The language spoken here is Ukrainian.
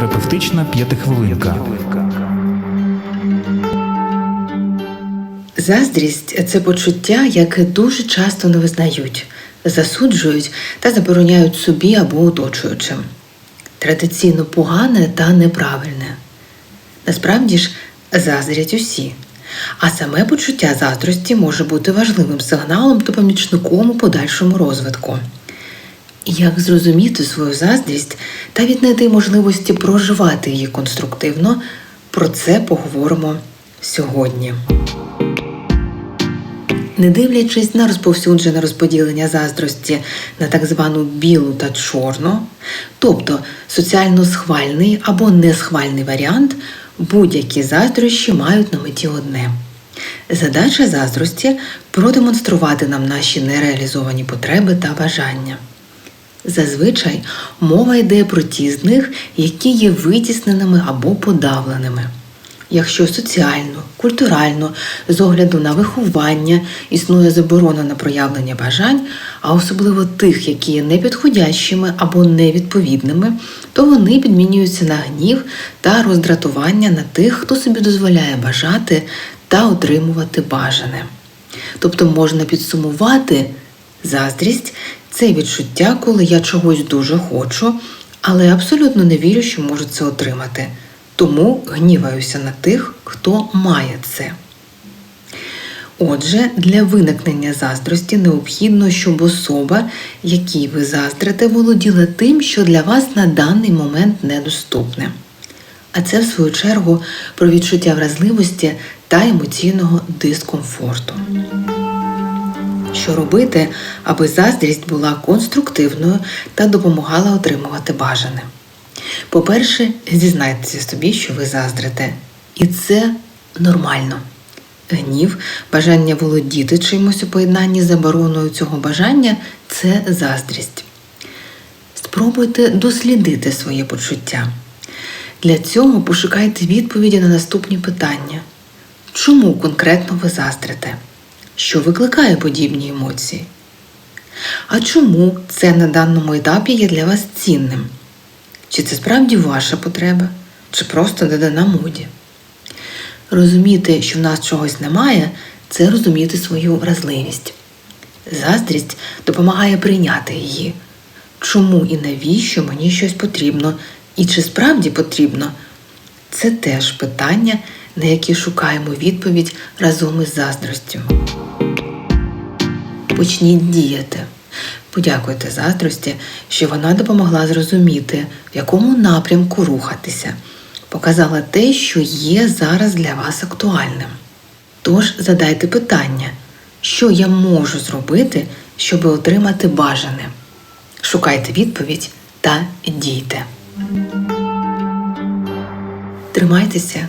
Психотерапевтична п'ятихвилинка. Заздрість це почуття, яке дуже часто не визнають, засуджують та забороняють собі або оточуючим. Традиційно погане та неправильне. Насправді ж, заздрять усі. А саме почуття заздрості може бути важливим сигналом та помічником у подальшому розвитку. Як зрозуміти свою заздрість та віднайти можливості проживати її конструктивно, про це поговоримо сьогодні. Не дивлячись на розповсюджене розподілення заздрості на так звану білу та чорну, тобто соціально схвальний або несхвальний варіант, будь-які заздрощі мають на меті одне. Задача заздрості продемонструвати нам наші нереалізовані потреби та бажання. Зазвичай мова йде про ті з них, які є витісненими або подавленими. Якщо соціально, культурально, з огляду на виховання існує заборона на проявлення бажань, а особливо тих, які є непідходящими або невідповідними, то вони підмінюються на гнів та роздратування на тих, хто собі дозволяє бажати та отримувати бажане. Тобто можна підсумувати заздрість це відчуття, коли я чогось дуже хочу, але абсолютно не вірю, що можу це отримати. Тому гніваюся на тих, хто має це. Отже, для виникнення заздрості необхідно, щоб особа, якій ви заздрите, володіла тим, що для вас на даний момент недоступне. А це, в свою чергу, про відчуття вразливості та емоційного дискомфорту. Що робити, аби заздрість була конструктивною та допомагала отримувати бажане? По-перше, зізнайтеся собі, що ви заздрите. І це нормально. Гнів, бажання володіти чимось у поєднанні з забороною цього бажання це заздрість. Спробуйте дослідити своє почуття. Для цього пошукайте відповіді на наступні питання. Чому конкретно ви заздрите? Що викликає подібні емоції? А чому це на даному етапі є для вас цінним? Чи це справді ваша потреба, чи просто додана моді? Розуміти, що в нас чогось немає, це розуміти свою вразливість. Заздрість допомагає прийняти її. Чому і навіщо мені щось потрібно, і чи справді потрібно? Це теж питання, на які шукаємо відповідь разом із заздростю. Почніть діяти. Подякуйте заздрості, що вона допомогла зрозуміти, в якому напрямку рухатися, показала те, що є зараз для вас актуальним. Тож задайте питання, що я можу зробити, щоб отримати бажане. Шукайте відповідь та дійте. Тримайтеся,